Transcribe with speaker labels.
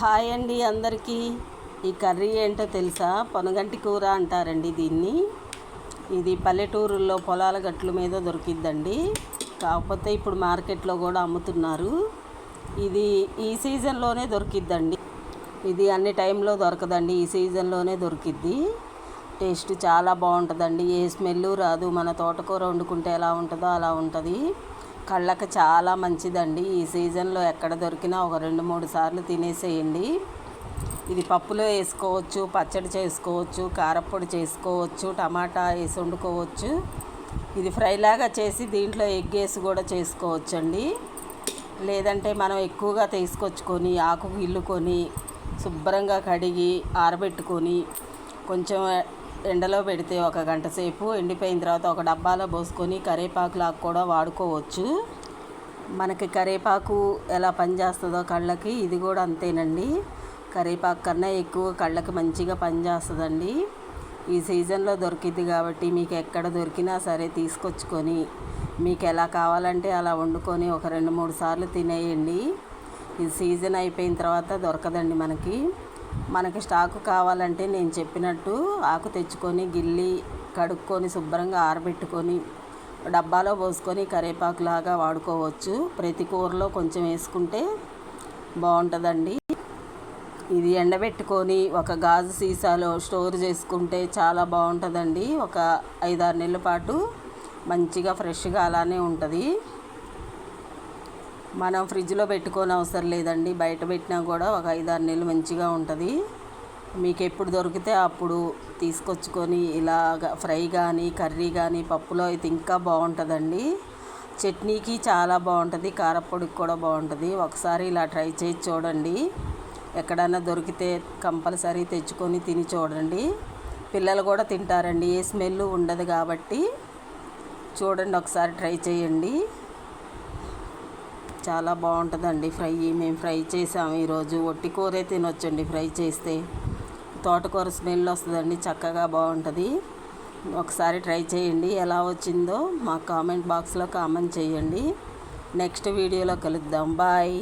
Speaker 1: Hi అండి అందరికీ. ఈ కర్రీ ఏంటో తెలుసా? పొనగంటి కూర అంటారండి దీన్ని. ఇది పల్లెటూరుల్లో పొలాల గట్ల మీద దొరికిద్దండి. కాకపోతే ఇప్పుడు మార్కెట్లో కూడా అమ్ముతున్నారు. ఇది ఈ సీజన్లోనే దొరికిద్దండి. ఇది అన్ని టైంలో దొరకదండి. ఈ సీజన్లోనే దొరికిద్ది. టేస్ట్ చాలా బాగుంటుందండి. ఏ స్మెల్ రాదు. మన తోటకూర వండుకుంటే ఎలా ఉంటుందో అలా ఉంటుంది. కళ్ళకి చాలా మంచిదండి. ఈ సీజన్లో ఎక్కడ దొరికినా ఒక రెండు మూడు సార్లు తినేసేయండి. ఇది పప్పులో వేసుకోవచ్చు పచ్చడి చేసుకోవచ్చు కారప్పొడి చేసుకోవచ్చు టమాటా వేసి వండుకోవచ్చు. ఇది ఫ్రైలాగా చేసి దీంట్లో ఎగ్గేసి కూడా చేసుకోవచ్చు అండి లేదంటే మనం ఎక్కువగా తీసుకొచ్చుకొని ఆకు గిల్లుకొని శుభ్రంగా కడిగి ఆరబెట్టుకొని కొంచెం ఎండలో పెడితే ఒక గంట సేపు ఎండిపోయిన తర్వాత ఒక డబ్బాలో పోసుకొని కరేపాకులా కూడా వాడుకోవచ్చు. మనకి కరేపాకు ఎలా పనిచేస్తుందో కళ్ళకి ఇది కూడా అంతేనండి. కరివేపాకు కన్నా ఎక్కువ కళ్ళకి మంచిగా పనిచేస్తుందండి. ఈ సీజన్లో దొరికిద్ది కాబట్టి మీకు ఎక్కడ దొరికినా సరే తీసుకొచ్చుకొని మీకు ఎలా కావాలంటే అలా వండుకొని ఒక రెండు మూడు సార్లు తినేయండి. ఈ సీజన్ అయిపోయిన తర్వాత దొరకదండి మనకి. మనకి స్టాకు కావాలంటే నేను చెప్పినట్టు ఆకు తెచ్చుకొని గిల్లి కడుక్కొని శుభ్రంగా ఆరబెట్టుకొని డబ్బాలో పోసుకొని కరేపాకులాగా వాడుకోవచ్చు. ప్రతి కూరలో కొంచెం వేసుకుంటే బాగుంటుందండి. ఇది ఎండబెట్టుకొని ఒక గాజు సీసాలో స్టోర్ చేసుకుంటే చాలా బాగుంటుందండి. ఒక ఐదారు నెలల పాటు మంచిగా ఫ్రెష్గా అలానే ఉంటుంది. మనం ఫ్రిడ్జ్లో పెట్టుకోని అవసరం లేదండి. బయట పెట్టినా కూడా ఒక ఐదారు నెలలు మంచిగా ఉంటుంది. మీకు ఎప్పుడు దొరికితే అప్పుడు తీసుకొచ్చుకొని ఇలాగ ఫ్రై కానీ కర్రీ కానీ పప్పులో అయితే ఇంకా బాగుంటుందండి. చట్నీకి చాలా బాగుంటుంది. కారపొడికి కూడా బాగుంటుంది. ఒకసారి ఇలా ట్రై చేసి చూడండి. ఎక్కడన్నా దొరికితే కంపల్సరీ తెచ్చుకొని తిని చూడండి. పిల్లలు కూడా తింటారండి. ఏ స్మెల్ ఉండదు కాబట్టి చూడండి ఒకసారి ట్రై చేయండి. చాలా బాగుంటుందండి ఫ్రై. మేము ఫ్రై చేసాము ఈరోజు. ఒట్టి కూరే తినొచ్చండి ఫ్రై చేస్తే. తోటకూర స్మెల్ వస్తుందండి చక్కగా బాగుంటుంది. ఒకసారి ట్రై చేయండి ఎలా వచ్చిందో మా కామెంట్ బాక్స్లో కామెంట్ చేయండి. నెక్స్ట్ వీడియోలో కలుద్దాం. బాయ్.